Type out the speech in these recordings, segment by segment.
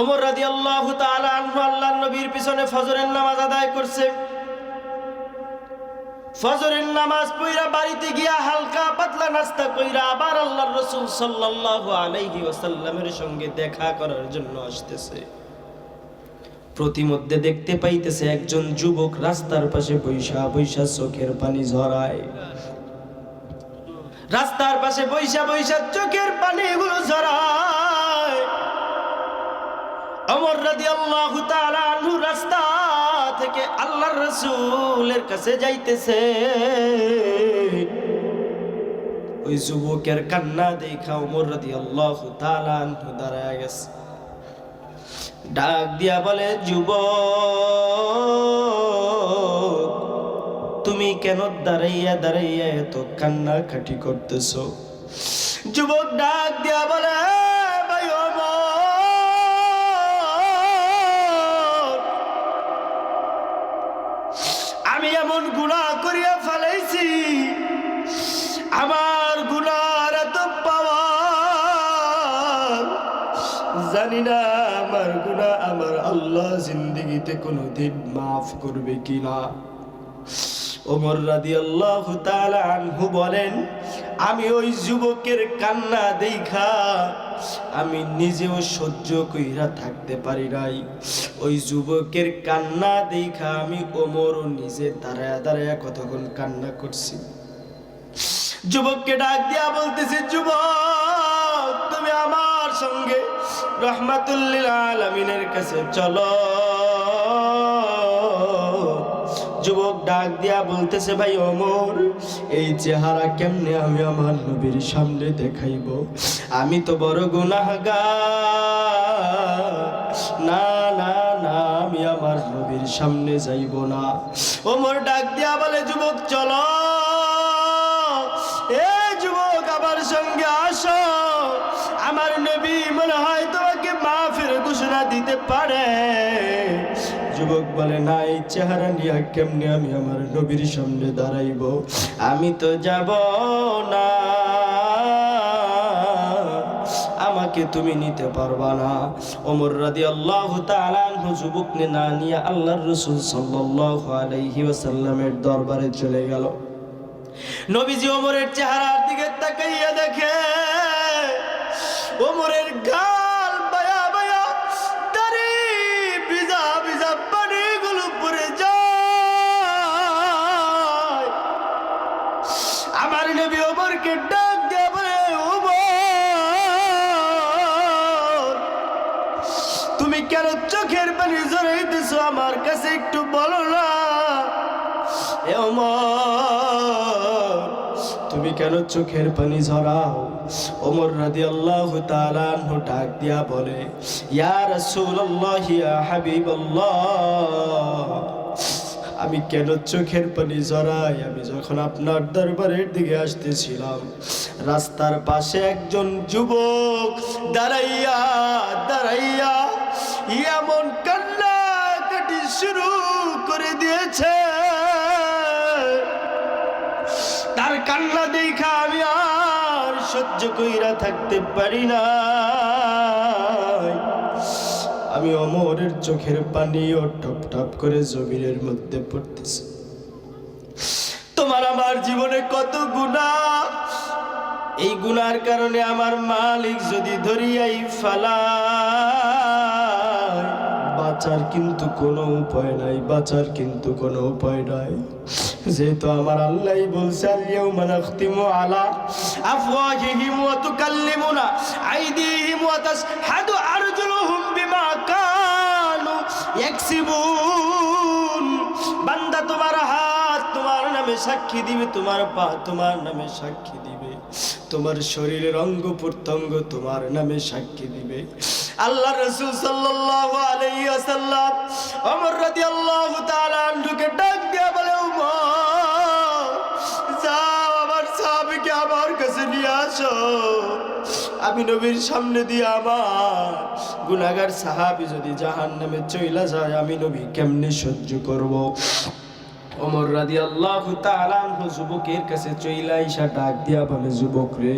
ওমর রাদি আল্লাহ আল্লাহ নবীর পিছনে ফজরের নামাজ আদায় করছে। ফজরের নামাজ পইরা বাড়িতে গিয়া হালকা পাতলা নাস্তা কইরা আবার আল্লাহর রসুল সাল্লাল্লাহু আলাইহি ওয়াসাল্লামের সঙ্গে দেখা করার জন্য আসতেছে। প্রতিমধ্যে দেখতে পাইতেছে একজন যুবক রাস্তার পাশে বৈশা বৈশা চোখের পানি ঝরায়। রাস্তার পাশে বৈশা বৈশা চোখের পানি এগুলো ঝরায়। অমর আল্লাহ রাস্তা থেকে রসুলের কাছে যাইতেছে। ওই যুবকের কান্না দেখা অমর আল্লাহ গেছে। ডাক দিয়া বলে, যুবক, তুমি কেন দাঁড়াইয়া দাঁড়াইয়া এত কান্না কাটি করতেছ? যুবক ডাক দিয়া বলে আমার গুনার এত পাওয়ার জানি না আমার গুণা আমার আল্লাহ জিন্দগিতে কোনোদিন মাফ করবে কিনা। ওমর রাদি আল্লাহ আনহু বলেন, আমি ওই যুবকের কান্না দেখা, আমি নিজেও সহ্য কইরা থাকতে পারি নাই। ওই যুবকের কান্না দেখা, আমি ওমরও নিজে দাঁড়ায় দাঁড়ায় কতক্ষণ কান্না করছি। যুবককে ডাক দিয়া বলতেছে, যুবক, তুমি আমার সঙ্গে রহমাতুল্লিল কাছে চলো। যুবক ডাক দিয়া বলতেছে, ভাই ওমর, এই চেহারা কেমনে আমি আমার নবীর সামনে দেখাইব? আমি তো বড় গুনাহগার। না না না, আমি আমার নবীর সামনে যাইব না। ওমর ডাক দিয়া বলে, যুবক, চলো। আসো আমার নবী মনে হয় তোমাকে মা মাফের ঘোষণা দিতে পারে। যুবক বলে, না, এই চেহারা নিয়ে কেমনে আমি আমার নবীর সামনে দাঁড়াইব? আমি তো যাব না। আমাকে তুমি নিতে পারবা না। ওমর রাদি আল্লাহ যুবক না নিয়ে আল্লাহর রসুল সাল্লাল্লাহু আলাইহি ওয়াসাল্লামের দরবারে চলে গেল। নবীজি ওমরের চেহারার দিকে তাকাইয়া দেখে, ওমরের গাল বায়া বায়া দাড়ি ভিজা ভিজা পানিগুলো পড়ে যায়। আমার নবী ওমরকে ডাক দিয়ে বলে তুমি কেন চোখের পানি জড়াইতেছো? আমার কাছে একটু বলো না। ওমর তুমি কেন চোখের পানি ঝরাও? ওমর রাদি আল্লাহ ডাক দিয়া বলে আমি কেন চোখের পানি জড়াই আমি যখন আপনার দরবারের দিকে আসতেছিলাম, রাস্তার পাশে একজন যুবক দাঁড়াইয়া দাঁড়াইয়া এমন কান্না কাটি শুরু করে দিয়েছে। কইরা থাকতে পারি না আমি অমরের চোখের পানি ও টপ টপ করে জমিনের মধ্যে পড়তেছে। তোমার আমার জীবনে কত গুণা? এই গুনার কারণে আমার মালিক যদি ধরিয়াই ফালা বাঁচার কিন্তু কোনো উপায় নাই, বাঁচার কিন্তু কোনো উপায় নাই। যেহেতু আমার আল্লাহ বলছে আলিয়াউমা নাখতিমু আলা আফওয়াহিহিম ওয়া তুকাল্লিমুনা আইদিহিম ওয়া তাশহাদু আরজুলুহুম বিমা কানু ইয়াকসিবুন। বান্দা তোমার হাত তোমার নামে সাক্ষী দিবে, তোমার পা তোমার নামে সাক্ষী দিবে। তোমার শরীরের অঙ্গ প্রত্যঙ্গ তোমার নামে সাক্ষী দিবে। আল্লাহ রসুল সাল্লাল্লাহু আলাইহি ওয়াসাল্লাম ওমর রাদিয়াল্লাহু তাআলা আনহুকে ডাক দিয়া বলে, ওমর! নিয়ে আমি নবীর সামনে দিয়ে আমার গুনাহগার সাহাবী যদি জাহান্নামে চইলা যায়, আমি নবী কেমনে সহ্য করব? রাদি আল্লাহ যুবকের কাছে ডাক দিয়া বলে, যুবক রে,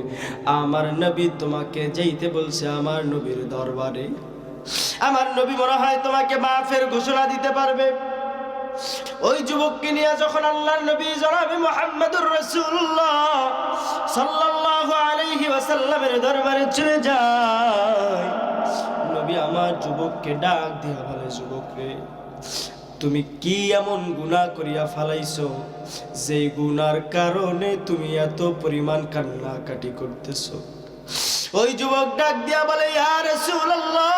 আমার নবী তোমাকে যাইতে বলছে আমার নবীর দরবারে। আমার নবী মনে হয় তোমাকে মাফের ঘোষণা দিতে পারবে। ওই যুবককে নিয়ে যখন আল্লাহর নবী জনাবে মোহাম্মদুর রাসূলুল্লাহ সাল্লাল্লাহু আলাইহি ওয়াসাল্লামের দরবারে চলে যায়, নবী আমার যুবককে ডাক দিয়া বলে যুবক রে তুমি কি এমন গুনাহ করিয়া ফালাইছো? যে গুনার কারণে তুমি এত পরিমাণ কান্নাকাটি করতেছো? ওই যুবক ডাক দিয়া বলে, ইয়া রাসূলুল্লাহ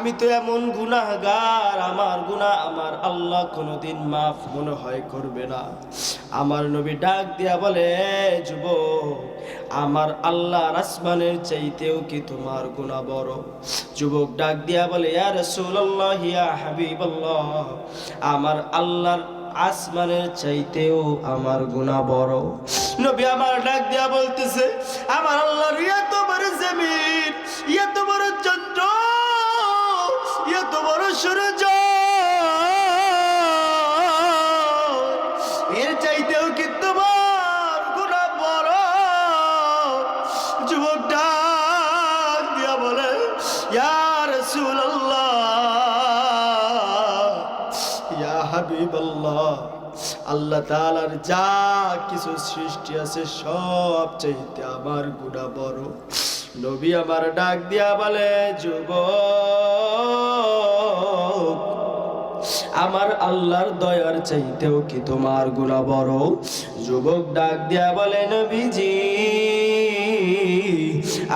আমি তো এমন গুনাহগার, আমার গুনাহ আমার আল্লাহ কোনোদিন মাফ মনে হয় করবে না। আমার নবী ডাক দিয়া বলে যুব আমার আল্লাহর আসমানের চাইতেও কি তোমার গুনাহ বড়? যুবক ডাক দিয়া বলে, ইয়া রাসূলুল্লাহ, ইয়া হাবিবাল্লাহ, আমার আল্লাহর আসমানের চাইতেও আমার গুণা বড়। নবী আমার ডাক দিয়া বলতেছে, আমার আল্লাহর এত বড় জমিন, এত বড় চন্দ্র চাইতেও কি গুণা ডাক দিয়া বলে, ইয়া ইয়া আল্লাহ তাআলার যা কিছু সৃষ্টি আছে সব চাইতে আমার গুণা বড়। নবী আমার ডাক দিয়া বলে, যুবক আমার আল্লাহর দয়ার চাইতেও কি তোমার গুণা বড়? যুবক ডাক দিয়া বলে, নবীজি,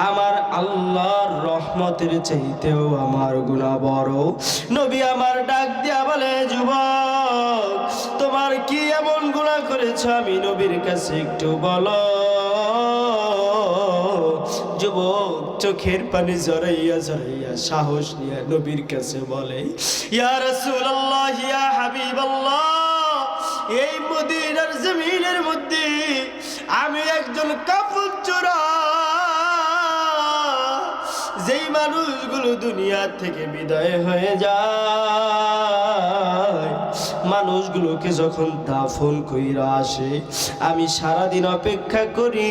আমার আল্লাহর রহমতের চাইতেও আমার গুণা বড়। নবী আমার ডাক দিয়া বলে, যুবক, তোমার কি এমন গুণা করেছ? আমি নবীর কাছে একটু বলো। যুবক চোখের পানি জড়াইয়া জড়াইয়া সাহস নিয়ে নবীর কাছে বলে, ইয়া রাসূলুল্লাহ, ইয়া হাবিবাল্লাহ, এই মদিনার জমিনের মধ্যে আমি একজন কাপড় চোরা। যেই মানুষগুলো দুনিয়া থেকে বিদায় হয়ে যায় মানুষগুলোকে যখন দাফন কইরা আসে, আমি সারাদিন অপেক্ষা করি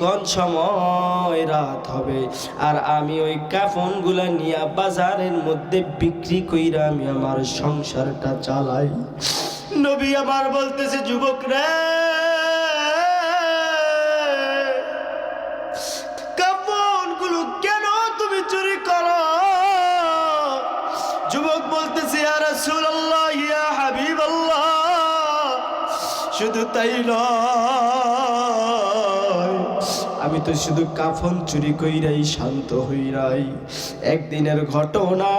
কোন সময় রাত হবে। আর আমি ওই কাফনগুলা নিয়ে বাজারের মধ্যে বিক্রি কইরা আমি আমার সংসারটা চালাই। নবী আমার বলতেছে যুবক রে শুধু তাই আমি তো শুধু কাফন চুরি কইরাই শান্ত হইরাই। একদিনের ঘটনা,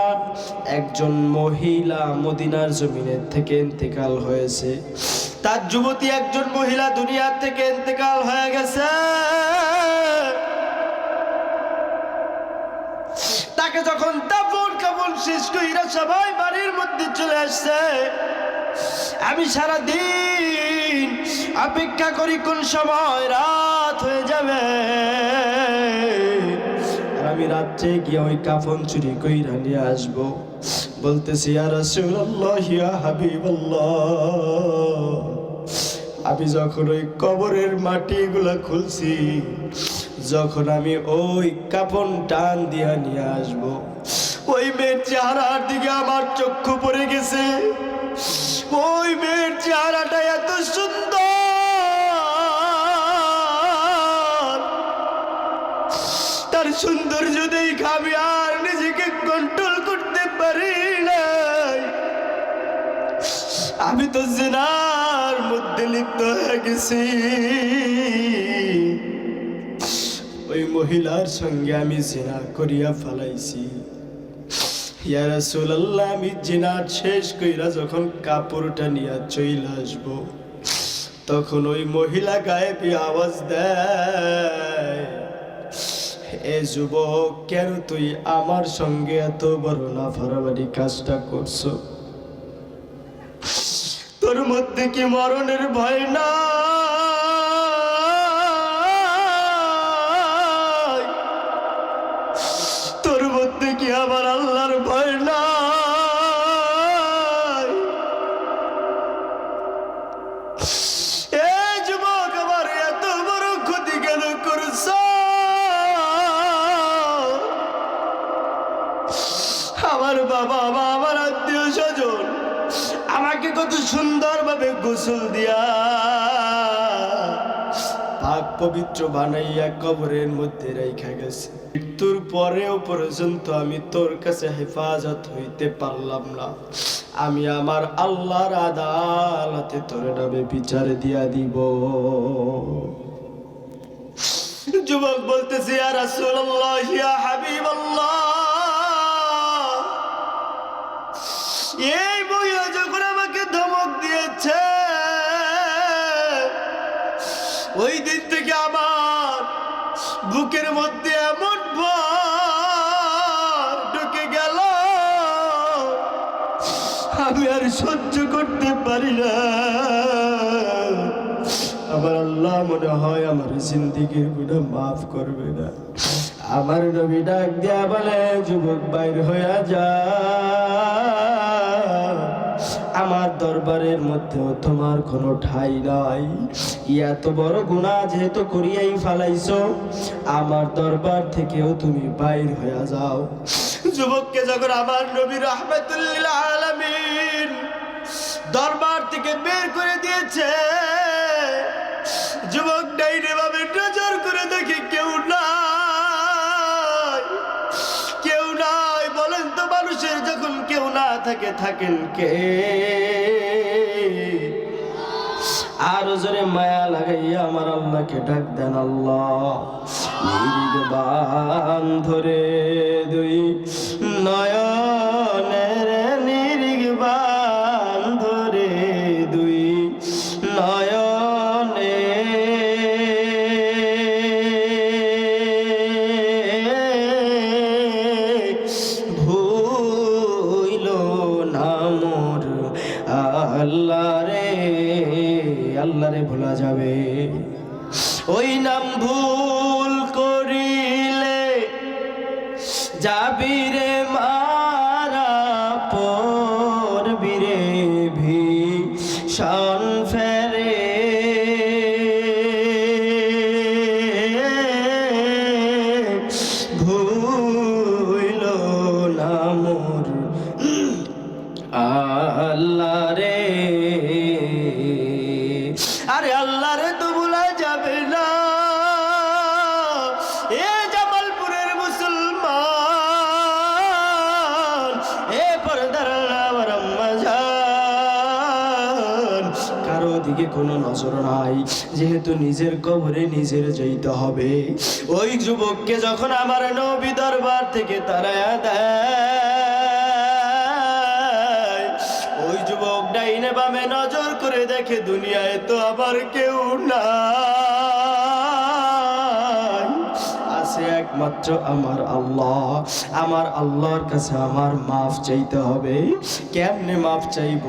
একজন মহিলা মদিনার জমিনের থেকে ইন্তেকাল হয়েছে। তার যুবতী একজন মহিলা দুনিয়ার থেকে ইন্তেকাল হয়ে গেছে। তাকে যখন দাফন কাপন শেষ কইরা সবাই বাড়ির মধ্যে চলে আসছে। আমি সারা দিন অপেক্ষা করি কোন সময় রাত হয়ে যাবে। আমি রাত্রে গিয়ে ওই কাফন চুরি কইরা নিয়ে আসব। বলতেছি হাবিবাল্লাহ। আমি যখন ওই কবরের মাটিগুলা খুলছি, যখন আমি ওই কাপন টান দিয়া নিয়ে আসব, ওই মেয়ের চেহারার দিকে আমার চক্ষু পড়ে গেছে। ওই মেয়ের চেহারাটা এত সুন্দর। তার সৌন্দর্য দেখে আমি আর নিজেকে কন্ট্রোল করতে পারি নাই। আমি তো জেনার মধ্যে লিপ্ত হয়ে গেছি। ওই মহিলার সঙ্গে আমি জেনা করিয়া ফালাইছি। ইয়া রাসূলুল্লাহ আমি জেনা শেষ কইরা যখন কাপড়টা নিয়ে চইল আসব, তখন ওই মহিলা গায়েবী আওয়াজ দেয়, এ যুবক, কেন তুই আমার সঙ্গে এত বড় নাফারাবাড়ি কাজটা করছ? তোর মধ্যে কি মরণের ভয় না তোর মধ্যে কি আমার আল্লাহর গোসল দিয়া। পাক পবিত্র বানাইয়া কবরের মধ্যে রেখা গেছে। মৃত্যুর পরেও পর্যন্ত আমি তোর কাছে হেফাজত হইতে পারলাম না। আমি আমার আল্লাহর আদালতে তোর নামে বিচার দিয়া দিব। যুবক বলতেছে আর রাসূলুল্লাহ এই বইয়া যখন আমাকে ধমক দিয়েছে ওই দিন থেকে আমার বুকের মধ্যে এমন ঢুকে গেল। আমি আর সহ্য করতে পারি না। আমার আল্লাহ মনে হয় আমার জিন্দিগির গুণা মাফ করবে না। আমার নবী ডাক দেয়া বলে, যুবক বাইর হইয়া যা। আমার দরবারের মধ্যেও তোমার কোনো ঠাই নাই। এত বড় গুণা যেহেতু করিয়াই ফালাইছো, আমার দরবার থেকেও তুমি বাইর হইয়া যাও। যুবককে যখন আমার নবী রহমতুল্লিল আলামিন দরবার থেকে বের করে দিয়েছে, যুবক ডাইনে থাকে থাকেন কে? আর জোরে মায়া লাগাইয়া আমার আল্লাহকে ডাক দেন আল্লাহ। বান ধরে দুই নয়নের যেহেতু নিজের কবরে নিজের যেতে হবে। ওই যুবককে যখন আমার নবী দরবার থেকে তারা দেয়, ওই যুবক ডাইনে বামে নজর করে দেখে দুনিয়ায় তো আবার কেউ নাই। আছে একমাত্র আমার আল্লাহ। আমার আল্লাহর কাছে আমার মাফ চাইতে হবে। কেমনে মাফ চাইব?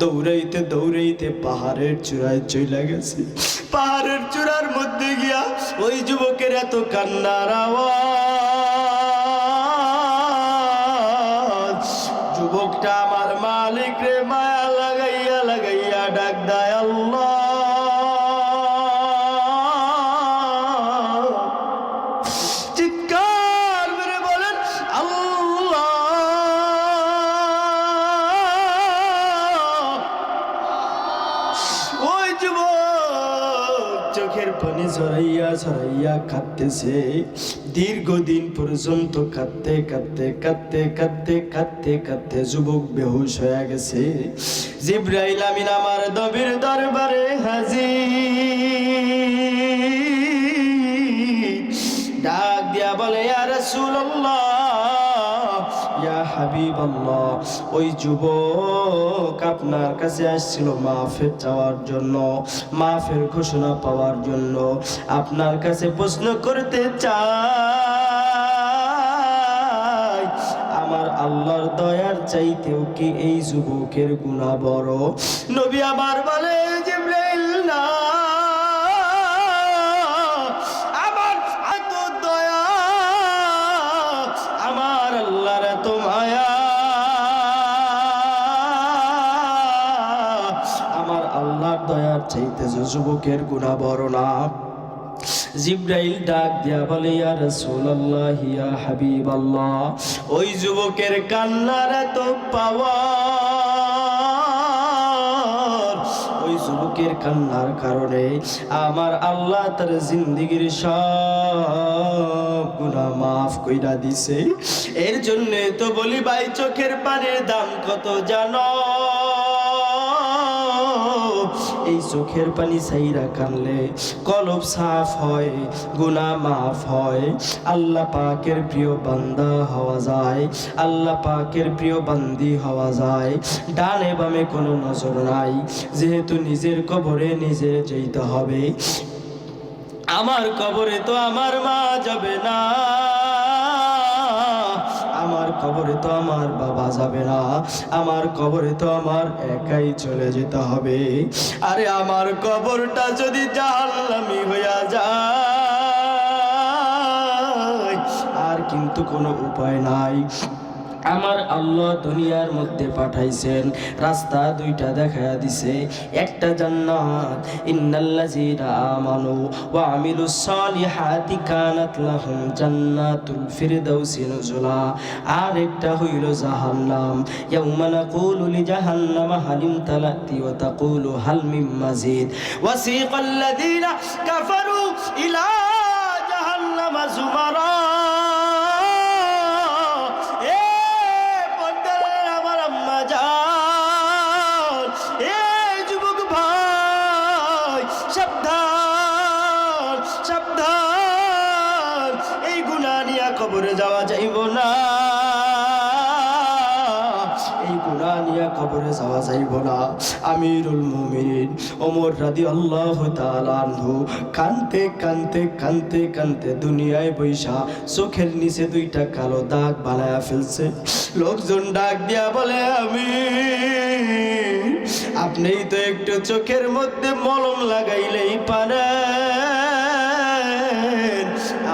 দৌড়াইতে দৌড়াইতে পাহাড়ের চূড়ায় চলে গেছে। পাহাড়ের চূড়ার মধ্যে গিয়া ওই যুবকের এত কান্নার আওয়াজ। ঝরাইয়া কাঁদতেছে। দীর্ঘদিন পর্যন্ত কাঁদতে কাঁদতে কাঁদতে কাঁদতে কাঁদতে কাঁদতে যুবক বেহুশ হয়ে গেছে। জিব্রাইল আমিন আমার দবির দরবারে হাজির। ডাক দিয়া বলে, ইয়া রাসূলুল্লাহ ইয়া হাবিবাল্লাহ। ওই যুবক আপনার কাছে আসছিল মাফের চাওয়ার জন্য, মাফের ঘোষণা পাওয়ার জন্য। আপনার কাছে প্রশ্ন করতে চাই, আমার আল্লাহর দয়ার চাইতেও কি এই যুবকের গুণা বড়? নবী আমার বলে দয়ার চাইতে যে যুবকের গুণা বড় না জিব্রাইল ডাক দিয়া বলে, ইয়া রাসূলুল্লাহ, ইয়া হাবিবাল্লাহ, ওই যুবকের কান্নার এত পাওয়ার। ওই লোকের কান্নার কারণে আমার আল্লাহ তার জিন্দিগির সব গুণা মাফ কইরা দিছে। এর জন্য তো বলি, ভাই, চোখের পানির দাম কত জানো? এই চোখের পানি সাইরা কানলে কলব সাফ হয় গুনা মাফ হয়। আল্লাহ পাকের প্রিয় বান্দা হওয়া যায়, আল্লাহ পাকের প্রিয় বান্দি হওয়া যায়। ডানে বামে কোনো নজর নাই, যেহেতু নিজের কবরে নিজে যেতে হবে। আমার কবরে তো আমার মা যাবে না। আমার কবরে তো আমার বাবা যাবে না। আমার কবরে তো আমার একাই চলে যেতে হবে। আরে আমার কবরটা যদি জানলামি হইয়া যায়, আর কিন্তু কোনো উপায় নাই। আমার আল্লাহ দুনিয়ার মধ্যে পাঠাইছেন। রাস্তা দুইটা দেখা দিছে। একটা জান্নাত। ইন্নাল্লাযীনা আমানু ওয়া আমিলুস সালিহাতি কানাত লাহুম জান্নাতুল ফিরদাউসি নুজুলা। আর একটা হইল জাহান্নাম। ইয়াউমা নাকুলু লিজাহান্নামা হালিম তালাতি ওয়া তাকুলু হাল মিন মাজিদ ওয়াসিকাল্লাযীনা কাফারু ইলা জাহান্নামা যুমারা কবরে যাওয়া যাইব না। আমিরুল মুমিন ওমর রাদি আল্লাহ তালানহু কানতে কানতে কানতে কানতে দুনিয়ায় বৈশা চোখের নিচে দুইটা কালো দাগ বানায়া ফেলছে। লোকজন ডাক দিয়া বলে আমি আপনিই তো একটু চোখের মধ্যে মলম লাগাইলেই পারেন।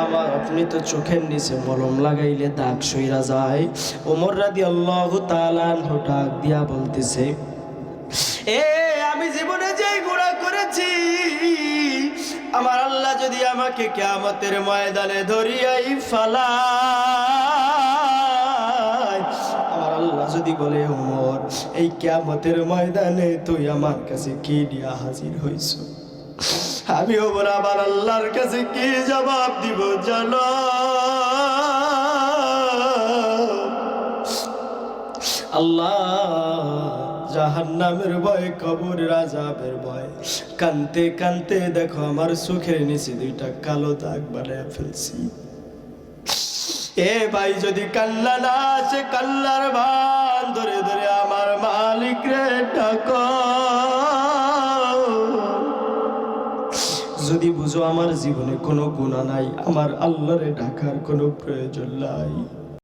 আমার আপনি তো চোখের নিচে মলম লাগাইলে দাগ সইরা যায়। ওমর রাদি আল্লাহ তালান ডাক দিয়া বলতেছে, এ, আমি জীবনে যে গুণা করেছি, আমার আল্লাহ যদি আমাকে কেয়ামতের ময়দানে ধরিয়াই ফালা যদি বলে, ওমর, এই কেয়ামতের ময়দানে তুই আমার কাছে কি নিয়ে হাজির হইছ? আমি ওমর, আমার আল্লাহর কাছে কি জবাব দিব জানো? আল্লাহ, জাহান্নামের ভয় কবর রাজাবের ভয়। কানতে কানতে দেখো আমার চোখের নিচে দুইটা কালো দাগ বানায় ফেলছি। এ ভাই, যদি কান্না না আসে, কান্নার ভান ধরে ধরে আমার মালিক রে ডাক। যদি বুঝো আমার জীবনে কোনো গুণা নাই। আমার আল্লাহরে ডাকার কোনো প্রয়োজন নাই।